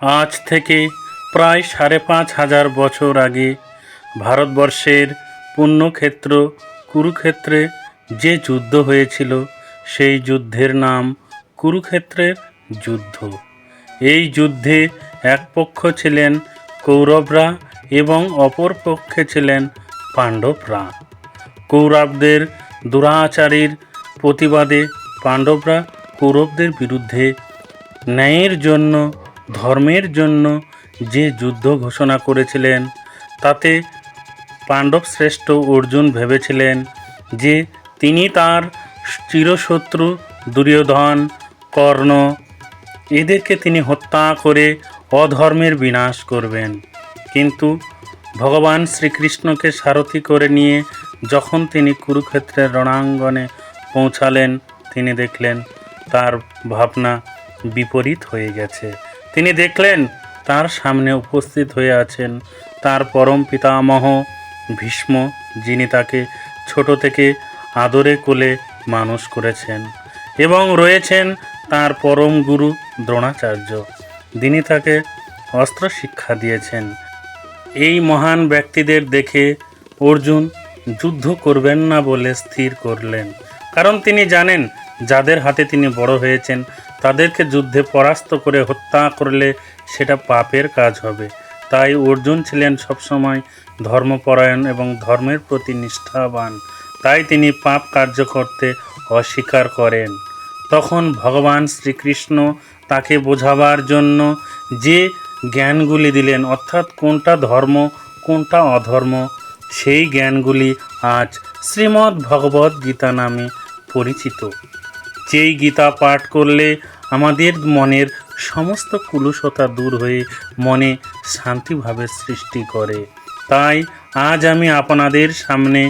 আজ থেকে প্রায় সাড়ে পাঁচ হাজার বছর আগে ভারতবর্ষের পুণ্যক্ষেত্র কুরুক্ষেত্রে যে যুদ্ধ হয়েছিল, সেই যুদ্ধের নাম কুরুক্ষেত্রের যুদ্ধ। এই যুদ্ধে এক পক্ষ ছিলেন কৌরবরা এবং অপর পক্ষে ছিলেন পাণ্ডবরা। কৌরবদের দুরাচারীর প্রতিবাদে পাণ্ডবরা কৌরবদের বিরুদ্ধে ন্যায়ের জন্য ধর্মের জন্য যে যুদ্ধ ঘোষণা করেছিলেন, তাতে পাণ্ডব শ্রেষ্ঠ অর্জুন ভেবেছিলেন যে তিনি তার চিরশত্রু দুর্যোধন, কর্ণ, এদেরকে তিনি হত্যা করে অধর্মের বিনাশ করবেন। কিন্তু ভগবান শ্রীকৃষ্ণকে সারথি করে নিয়ে যখন তিনি কুরুক্ষেত্রের রণাঙ্গনে পৌঁছালেন, তিনি দেখলেন তার ভাবনা বিপরীত হয়ে গেছে। তিনি দেখলেন তার সামনে উপস্থিত হয়ে আছেন তার পরম পিতামহ ভীষ্ম, যিনি তাকে ছোট থেকে আদরে কোলে মানুষ করেছেন এবং রয়েছেন তার পরম গুরু দ্রোণাচার্য। যিনি তাকে অস্ত্র শিক্ষা দিয়েছেন। এই মহান ব্যক্তিদের দেখে অর্জুন যুদ্ধ করবেন না বলে স্থির করলেন। কারণ তিনি জানেন, যাদের হাতে তিনি বড় হয়েছেন তাদেরকে যুদ্ধে পরাস্ত করে হত্যা করলে সেটা পাপের কাজ হবে। তাই অর্জুন ছিলেন সবসময় ধর্মপরায়ণ এবং ধর্মের প্রতি নিষ্ঠাবান। তাই তিনি পাপ কার্য করতে অস্বীকার করেন। তখন ভগবান শ্রীকৃষ্ণ তাকে বোঝাবার জন্য যে জ্ঞানগুলি দিলেন, অর্থাৎ কোনটা ধর্ম, কোনটা অধর্ম, সেই জ্ঞানগুলি আজ শ্রীমদ্ ভগবদ্ গীতা নামে পরিচিত। যেই গীতা পাঠ করলে আমাদের মনের সমস্ত কুলুষতা দূর হয়ে মনে শান্তিভাবের সৃষ্টি করে। তাই আজ আমি আপনাদের সামনে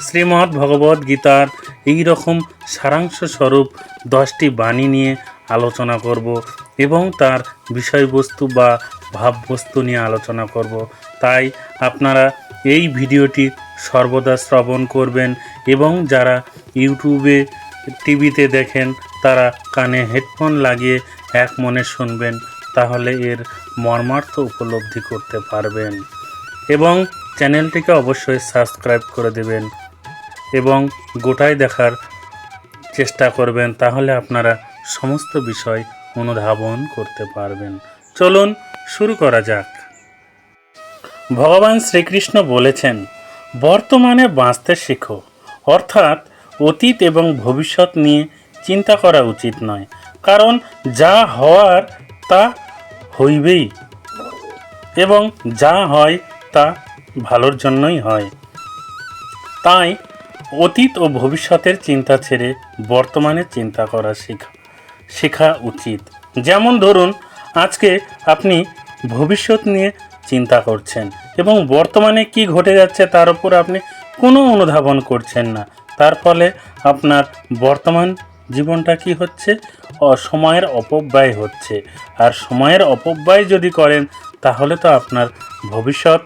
শ্রীমদ্ ভগবদ্ গীতার এই রকম সারাংশ স্বরূপ দশটি বাণী নিয়ে আলোচনা করব এবং তার বিষয়বস্তু বা ভাববস্তু নিয়ে আলোচনা করব। তাই আপনারা এই ভিডিওটি সর্বদা শ্রবণ করবেন এবং যারা ইউটিউবে টিভিতে দেখেন, তারা কানে হেডফোন লাগিয়ে এক মনে শুনবেন, তাহলে এর মর্মার্থ উপলব্ধি করতে পারবেন। এবং চ্যানেলটিকে অবশ্যই সাবস্ক্রাইব করে দেবেন এবং গোটায় দেখার চেষ্টা করবেন, তাহলে আপনারা সমস্ত বিষয় অনুধাবন করতে পারবেন। চলুন শুরু করা যাক। ভগবান শ্রীকৃষ্ণ বলেছেন, বর্তমানে বাঁচতে শেখো। অর্থাৎ অতীত এবং ভবিষ্যৎ নিয়ে চিন্তা করা উচিত নয়। কারণ যা হওয়ার তা হইবেই এবং যা হয় তা ভালোর জন্যই হয়। তাই অতীত ও ভবিষ্যতের চিন্তা ছেড়ে বর্তমানে চিন্তা করা শেখা শেখা উচিত। যেমন ধরুন, আজকে আপনি ভবিষ্যৎ নিয়ে চিন্তা করছেন এবং বর্তমানে কি ঘটে যাচ্ছে তার উপর আপনি কোনো অনুধাবন করছেন না। তার ফলে আপনার বর্তমান জীবনটা কি হচ্ছে? সময়ের অপব্যয় হচ্ছে। আর সময়ের অপব্যয় যদি করেন, তাহলে তো আপনার ভবিষ্যৎ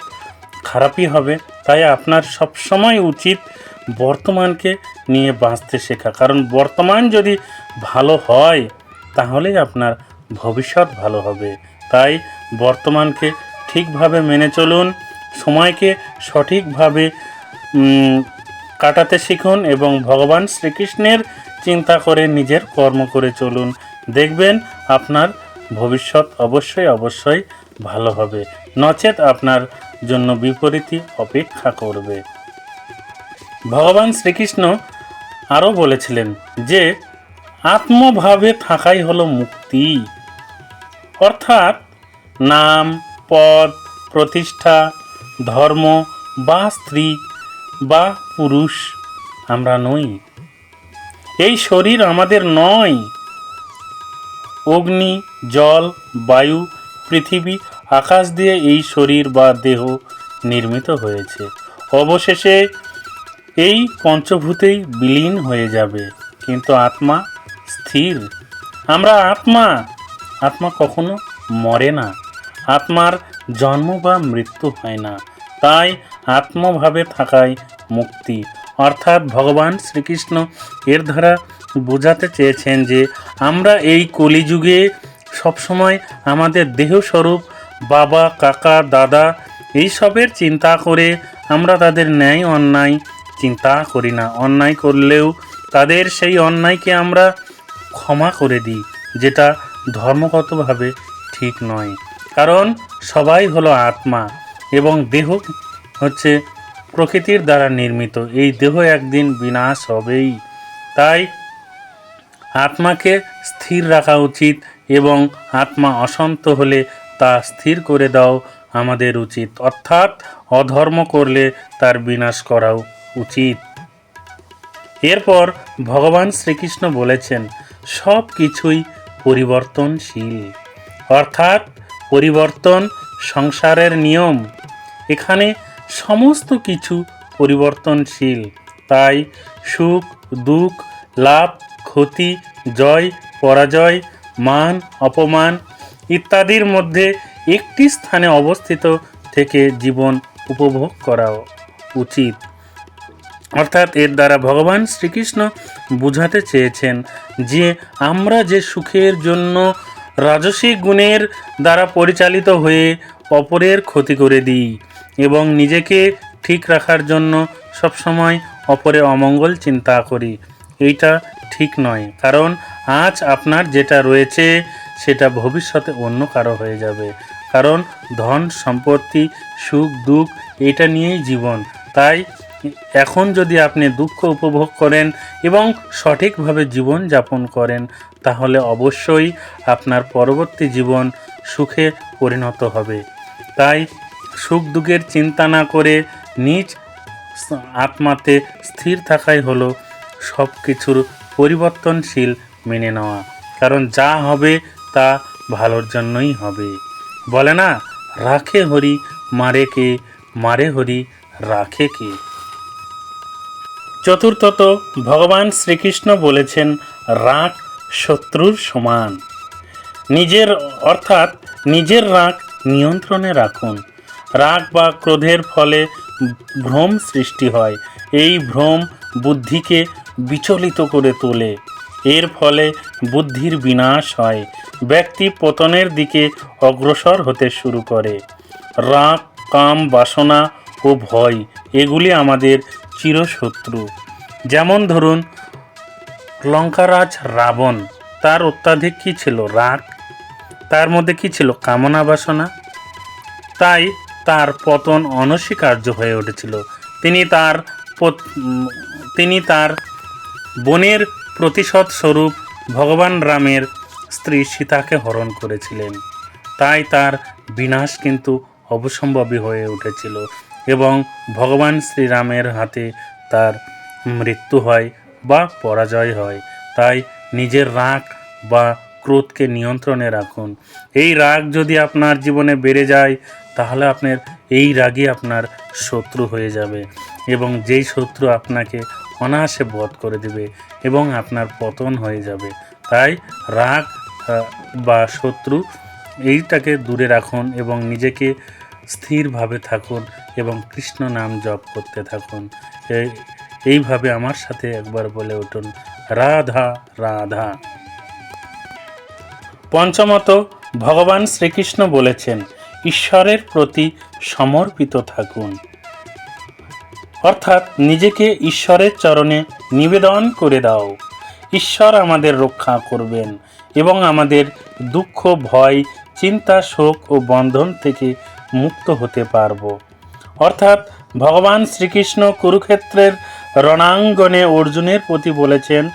খারাপই হবে। তাই আপনার সব সময় উচিত বর্তমানকে নিয়ে বাঁচতে শেখা। কারণ বর্তমান যদি ভালো হয়, তাহলেই আপনার ভবিষ্যৎ ভালো হবে। তাই বর্তমানকে ঠিকভাবে মেনে চলুন। সময়কে সঠিকভাবে কাটাতে শিখুন এবং ভগবান শ্রীকৃষ্ণের চিন্তা করে নিজের কর্ম করে চলুন। দেখবেন আপনার ভবিষ্যৎ অবশ্যই অবশ্যই ভালো হবে। নচেত আপনার জন্য বিপরীতই অপেক্ষা করবে। ভগবান শ্রীকৃষ্ণ আরও বলেছিলেন যে, আত্মভাবে থাকাই হলো মুক্তি। অর্থাৎ নাম, পদ, প্রতিষ্ঠা, ধর্ম বা স্ত্রী বা পুরুষ, আমরা নই। এই শরীর আমাদের নয়। অগ্নি, জল, বায়ু, পৃথিবী, আকাশ দিয়ে এই শরীর বা দেহ নির্মিত হয়েছে। অবশেষে এই পঞ্চভূতেই বিলীন হয়ে যাবে। কিন্তু আত্মা স্থির। আমরা আত্মা। আত্মা কখনো মরে না। আত্মার জন্ম বা মৃত্যু হয় না। তাই আত্মভাবে থাকাই মুক্তি। অর্থাৎ ভগবান শ্রীকৃষ্ণ এর দ্বারা বোঝাতে চেয়েছেন যে, আমরা এই কলিযুগে সবসময় আমাদের দেহস্বরূপ, বাবা, কাকা, দাদা এইসবের চিন্তা করে আমরা তাদের ন্যায় অন্যায় চিন্তা করি না। অন্যায় করলেও তাদের সেই অন্যায়কে আমরা ক্ষমা করে দিই, যেটা ধর্মগতভাবে ঠিক নয়। কারণ সবাই হলো আত্মা এবং দেহ হচ্ছে প্রকৃতির দ্বারা নির্মিত। এই দেহ একদিন বিনাশ হবেই। তাই আত্মাকে স্থির রাখা উচিত এবং আত্মা অশান্ত হলে তা স্থির করে দাও আমাদের উচিত। অর্থাৎ অধর্ম করলে তার বিনাশ করাও উচিত। এরপর ভগবান শ্রীকৃষ্ণ বলেছেন, সব কিছুই পরিবর্তনশীল। অর্থাৎ পরিবর্তন সংসারের নিয়ম। এখানে সমস্ত কিছু পরিবর্তনশীল। তাই সুখ, দুঃখ, লাভ, ক্ষতি, জয়, পরাজয়, মান, অপমান ইত্যাদির মধ্যে একটি স্থানে অবস্থিত থেকে জীবন উপভোগ করা উচিত। অর্থাৎ এর দ্বারা ভগবান শ্রীকৃষ্ণ বুঝাতে চেয়েছেন যে আমরা যে সুখের জন্য রাজসিক গুণের দ্বারা পরিচালিত হয়ে অপরের ক্ষতি করে দিই এবং নিজেকে ঠিক রাখার জন্য সবসময় অপরে অমঙ্গল চিন্তা করি। এইটা ঠিক নয়, কারণ আজ আপনার যেটা রয়েছে সেটা ভবিষ্যতে অন্য কারও হয়ে যাবে। কারণ ধন, সম্পত্তি, সুখ, দুঃখ, এটা নিয়েই জীবন। তাই এখন যদি আপনি দুঃখ উপভোগ করেন এবং সঠিকভাবে জীবন যাপন করেন, তাহলে অবশ্যই আপনার পরবর্তী জীবন সুখে পরিণত হবে। তাই সুখ দুঃখের চিন্তা না করে নিজ আত্মাতে স্থির থাকাই হলো সব কিছুর পরিবর্তনশীল মেনে নেওয়া। কারণ যা হবে তা ভালোর জন্যই হবে। বলে না, রাখে হরি, মারে কে? মারে হরি, রাখে কে? চতুর্থত, ভগবান শ্রীকৃষ্ণ বলেছেন, রাগ শত্রুর সমান। নিজের, অর্থাৎ নিজের রাগ নিয়ন্ত্রণে রাখুন। রাগ বা ক্রোধের ফলে ভ্রম সৃষ্টি হয়। এই ভ্রম বুদ্ধিকে বিচলিত করে তোলে। এর ফলে বুদ্ধির বিনাশ হয়। ব্যক্তি পতনের দিকে অগ্রসর হতে শুরু করে। রাগ, কাম, বাসনা ও ভয়, এগুলি আমাদের চিরশত্রু। যেমন ধরুন, লঙ্কারাজ রাবণ, তার অত্যাধিক কী ছিল? রাগ? তার মধ্যে কি ছিল? কামনা বাসনা? তাই তার পতন অনস্বীকার্য হয়ে উঠেছিল। তিনি তার তিনি তার বোনের প্রতিশোধ স্বরূপ ভগবান রামের স্ত্রী সীতাকে হরণ করেছিলেন। তাই তার বিনাশ কিন্তু অবসম্ভবী হয়ে উঠেছিল এবং ভগবান শ্রীরামের হাতে তার মৃত্যু হয় বা পরাজয় হয়। তাই নিজের রাগ বা ক্রোধকে নিয়ন্ত্রণে রাখুন। এই রাগ যদি আপনার জীবনে বেড়ে যায় তাহলে আপনার এই রাগই আপনার শত্রু হয়ে যাবে এবং যেই শত্রু আপনাকে অনায়াসে বধ করে দেবে এবং আপনার পতন হয়ে যাবে। তাই রাগ বা শত্রু এইটাকে দূরে রাখুন এবং নিজেকে স্থিরভাবে থাকুন এবং কৃষ্ণ নাম জপ করতে থাকুন। এই- এইভাবে আমার সাথে একবার বলে উঠুন, রাধা রাধা। পঞ্চমত, ভগবান শ্রীকৃষ্ণ বলেছেন ঈশ্বরের প্রতি সমর্পিত থাকুন। অর্থাৎ নিজেকে ঈশ্বরের চরণে নিবেদন করে দাও। ঈশ্বর আমাদের রক্ষা করবেন এবং আমাদের দুঃখ, ভয়, চিন্তা, শোক ও বন্ধন থেকে মুক্ত হতে পারব। অর্থাৎ ভগবান শ্রীকৃষ্ণ কুরুক্ষেত্রের রণাঙ্গনে অর্জুনের প্রতি বলেছেন,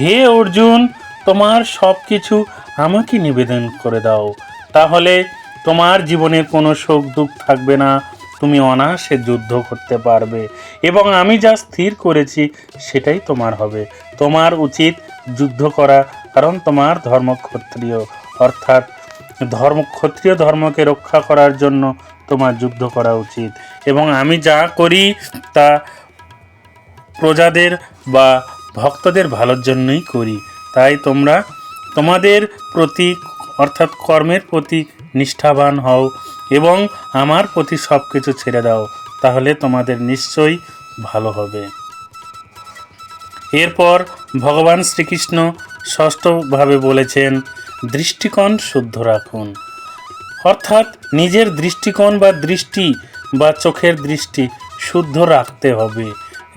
হে অর্জুন, তোমার সব কিছু আমাকে নিবেদন করে দাও। তাহলে তোমার জীবনে কোনো শোক দুঃখ থাকবে না। তুমি অনায়াসে যুদ্ধ করতে পারবে। এবং আমি যা স্থির করেছি, সেটাই তোমার হবে। তোমার উচিত যুদ্ধ করা, কারণ তোমার ধর্ম ক্ষত্রিয় অর্থাৎ ধর্ম ক্ষত্রিয় ধর্মকে রক্ষা করার জন্য তোমার যুদ্ধ করা উচিত। এবং আমি যা করি, তা প্রজাদের বা ভক্তদের ভালোর জন্যই করি। তাই তোমরা তোমাদের প্রতি, অর্থাৎ কর্মের প্রতি নিষ্ঠাবান হও এবং আমার প্রতি সব কিছু ছেড়ে দাও, তাহলে তোমাদের নিশ্চয়ই ভালো হবে। এরপর ভগবান শ্রীকৃষ্ণ ষষ্ঠভাবে বলেছেন, দৃষ্টিকোণ শুদ্ধ রাখুন। অর্থাৎ নিজের দৃষ্টিকোণ বা দৃষ্টি বা চোখের দৃষ্টি শুদ্ধ রাখতে হবে।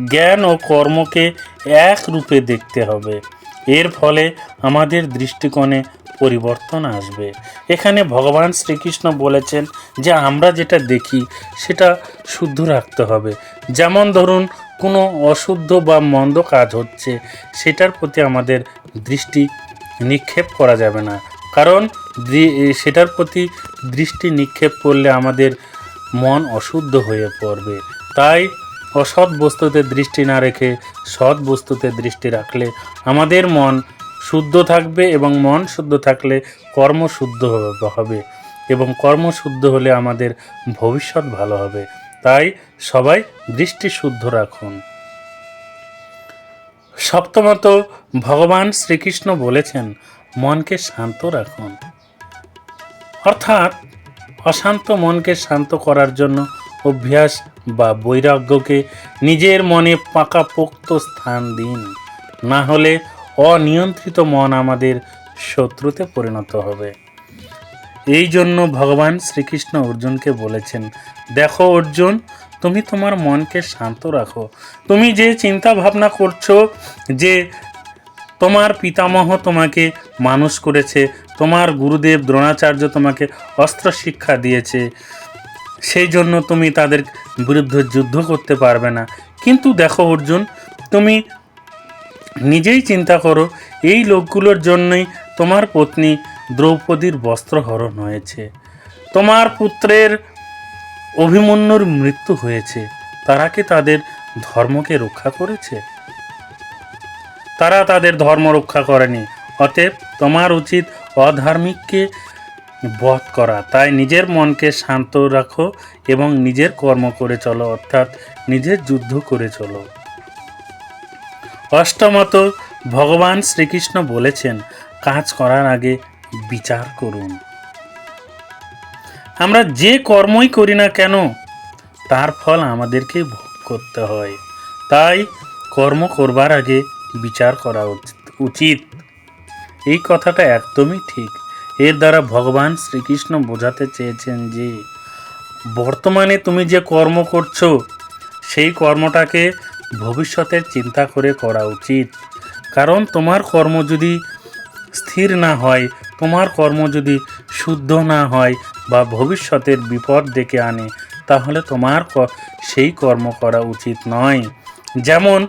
জ্ঞান ও কর্মকে এক রূপে দেখতে হবে। এর ফলে আমাদের দৃষ্টিকোণে পরিবর্তন আসবে। এখানে ভগবান শ্রীকৃষ্ণ বলেছেন যে, আমরা যেটা দেখি, সেটা শুদ্ধ রাখতে হবে। যেমন ধরুন, কোনো অশুদ্ধ বা মন্দ কাজ হচ্ছে, সেটার প্রতি আমাদের দৃষ্টি নিক্ষেপ করা যাবে না। কারণ সেটার প্রতি দৃষ্টি নিক্ষেপ করলে আমাদের মন অশুদ্ধ হয়ে পড়বে। তাই, অসৎ বস্তুতে দৃষ্টি না রেখে সৎ বস্তুতে দৃষ্টি রাখলে আমাদের মন শুদ্ধ থাকবে এবং মন শুদ্ধ থাকলে কর্ম শুদ্ধ হবে- এবং কর্ম শুদ্ধ হলে আমাদের ভবিষ্যৎ ভালো হবে। তাই সবাই দৃষ্টি শুদ্ধ রাখুন। সপ্তমত, ভগবান শ্রীকৃষ্ণ বলেছেন, মনকে শান্ত রাখুন। অর্থাৎ, অশান্ত মনকে শান্ত করার জন্য অভ্যাস বা বৈরাগ্যকে নিজের মনে পাকাপোক্ত স্থান দিন। না হলে অনিয়ন্ত্রিত মন আমাদের শত্রুতে পরিণত হবে। এই জন্য ভগবান শ্রীকৃষ্ণ অর্জুনকে বলেছেন, দেখো অর্জুন, তুমি তোমার মনকে শান্ত রাখো। তুমি যে চিন্তা ভাবনা করছ যে তোমার পিতামহ তোমাকে মানুষ করেছে, তোমার গুরুদেব দ্রোণাচার্য তোমাকে অস্ত্র শিক্ষা দিয়েছে, সেই জন্য তুমি তাদের বিরুদ্ধে যুদ্ধ করতে পারবে না। কিন্তু দেখো অর্জুন, তুমি নিজেই চিন্তা করো, এই লোকগুলোর জন্যই তোমার পত্নী দ্রৌপদীর বস্ত্রহরণ হয়েছে। তোমার পুত্রের অভিমন্যুর মৃত্যু হয়েছে। তারা কি তাদের ধর্মকে রক্ষা করেছে? তারা তাদের ধর্ম রক্ষা করেনি। অতএব তোমার উচিত অধার্মিককে বধ করা। তাই নিজের মনকে শান্ত রাখো এবং নিজের কর্ম করে চলো, অর্থাৎ নিজের যুদ্ধ করে চলো। অষ্টমত, ভগবান শ্রীকৃষ্ণ বলেছেন, কাজ করার আগে বিচার করুন। আমরা যে কর্মই করি না কেন, তার ফল আমাদেরকে ভোগ করতে হয়। তাই কর্ম করবার আগে বিচার করা উচিত- এই কথাটা একদমই ঠিক। এর দ্বারা ভগবান শ্রীকৃষ্ণ বোঝাতে চেয়েছেন যে, বর্তমানে তুমি যে কর্ম করছ, সেই কর্মটাকে ভবিষ্যতের চিন্তা করে করা উচিত। কারণ তোমার কর্ম যদি স্থির না হয়, তোমার কর্ম যদি শুদ্ধ না হয় বা ভবিষ্যতের বিপদ ডেকে আনে, তাহলে তোমার সেই কর্ম করা উচিত নয়। যেমন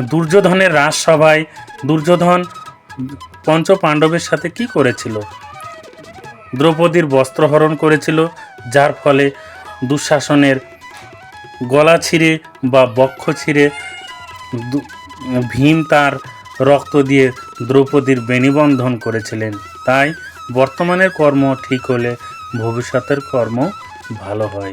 দুর্যোধনের রাজসভায় দুর্যোধন পঞ্চ পাণ্ডবের সাথে কি করেছিল? দ্রৌপদীর বস্ত্রহরণ করেছিল, যার ফলে দুঃশাসনের গলা ছিঁড়ে বা বক্ষ ছিঁড়ে ভীম তার রক্ত দিয়ে দ্রৌপদীর বেনিবন্ধন করেছিলেন। তাই বর্তমানের কর্ম ঠিক হলে ভবিষ্যতের কর্ম ভালো হয়।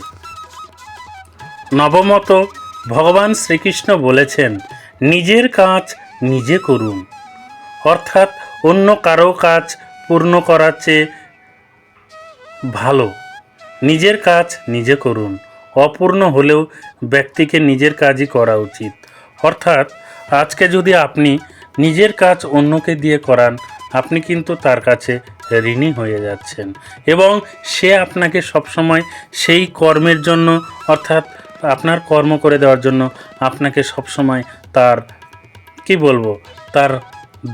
নবমত, ভগবান শ্রীকৃষ্ণ বলেছেন, নিজের কাজ নিজে করুন। অর্থাৎ অন্য কারও কাজ পূর্ণ করার চেয়ে ভালো। নিজের কাজ নিজে করুন। অপূর্ণ হলেও ব্যক্তিকে নিজের কাজই করা উচিত। অর্থাৎ, আজকে যদি আপনি নিজের কাজ অন্যকে দিয়ে করান, আপনি কিন্তু তার কাছে ঋণী হয়ে যাচ্ছেন এবং সে আপনাকে সবসময় সেই কর্মের জন্য, অর্থাৎ আপনার কর্ম করে দেওয়ার জন্য আপনাকে সবসময় তার, কি বলব, তার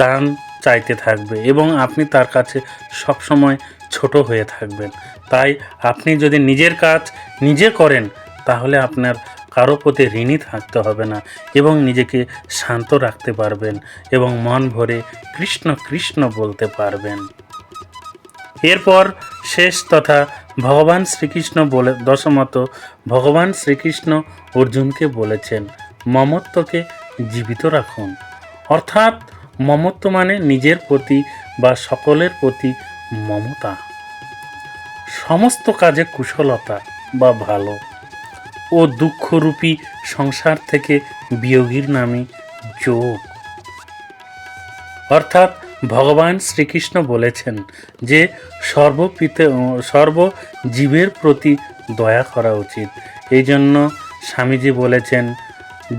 দান চাইতে থাকবে এবং আপনি তার কাছে সবসময় ছোট হয়ে থাকবেন। তাই আপনি যদি নিজের কাজ নিজে করেন, তাহলে আপনার কারও প্রতি ঋণী থাকতে হবে না এবং নিজেকে শান্ত রাখতে পারবেন এবং মন ভরে কৃষ্ণ কৃষ্ণ বলতে পারবেন। এরপর শেষ তথা ভগবান শ্রীকৃষ্ণ বলে দশমত, ভগবান শ্রীকৃষ্ণ অর্জুনকে বলেছেন, মমত্বকে জীবিত রাখুন। অর্থাৎ মমত্ব মানে নিজের প্রতি বা সকলের প্রতি মমতা। সমস্ত কাজে কুশলতা বা ভালো। ও দুঃখরূপী সংসার থেকে বিয়োগীর নামে যোগ। অর্থাৎ ভগবান শ্রীকৃষ্ণ বলেছেন যে সর্বপিতে সর্ব জীবের প্রতি দয়া করা উচিত। এই জন্য স্বামীজি বলেছেন,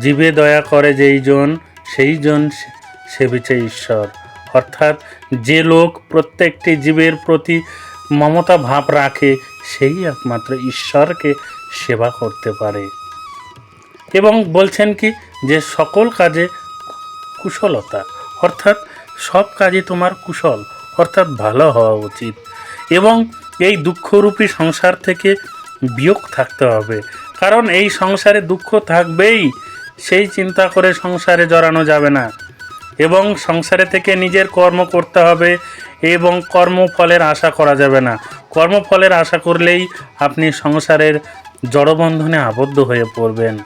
জীবে দয়া করে যেই জন, সেই জন সেবিছে ঈশ্বর। অর্থাৎ যে লোক প্রত্যেকটি জীবের প্রতি মমতা ভাব রাখে, সেই একমাত্র ঈশ্বরকে সেবা করতে পারে। এবং বলছেন কি যে সকল কাজে কুশলতা, অর্থাৎ সব কাজে তোমার কুশল, অর্থাৎ ভালো হওয়া উচিত। এবং এই দুঃখরূপী সংসার থেকে বিয়োগ থাকতে হবে। কারণ এই সংসারে দুঃখ থাকবেই, সেই চিন্তা করে সংসারে জড়ানো যাবে না। এবং সংসারে থেকে নিজের কর্ম করতে হবে এবং কর্মফলের আশা করা যাবে না। কর্মফলের আশা করলেই আপনি সংসারের জড়বন্ধনে আবদ্ধ হয়ে পড়বেন।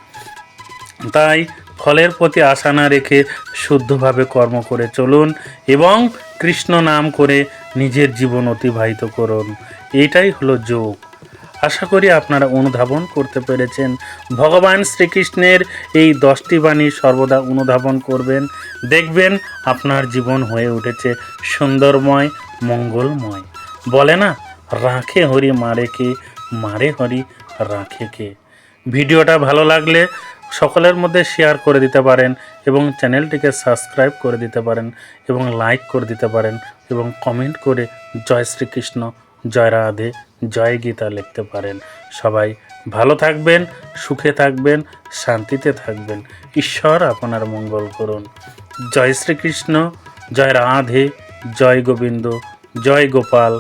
তাই ফলের প্রতি আশা না রেখে শুদ্ধভাবে কর্ম করে চলুন এবং কৃষ্ণ নাম করে নিজের জীবন অতিবাহিত করুন। এটাই হলো যোগ। আশা করি আপনারা অনুধাবন করতে পেরেছেন। ভগবান শ্রীকৃষ্ণের এই দশটি বাণী সর্বদা অনুধাবন করবেন। দেখবেন আপনার জীবন হয়ে উঠেছে সুন্দরময়, মঙ্গলময়। বলে না, রাখে হরি মারে কে, মারে হরি রাখে কে? ভিডিওটা ভালো লাগলে সকলের মধ্যে শেয়ার করে দিতে পারেন এবং চ্যানেলটিকে সাবস্ক্রাইব করে দিতে পারেন এবং লাইক করে দিতে পারেন এবং কমেন্ট করে জয় শ্রীকৃষ্ণ, জয় রাধে জয় গীতা লিখতে পারেন। সবাই ভালো থাকবেন, সুখে থাকবেন, শান্তিতে থাকবেন। ঈশ্বর আপনার মঙ্গল করুন। জয় শ্রীকৃষ্ণ, জয় রাধে, জয় গোবিন্দ, জয় গোপাল,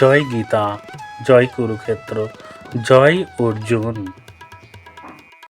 জয় গীতা, জয় কুরুক্ষেত্র, জয় অর্জুন।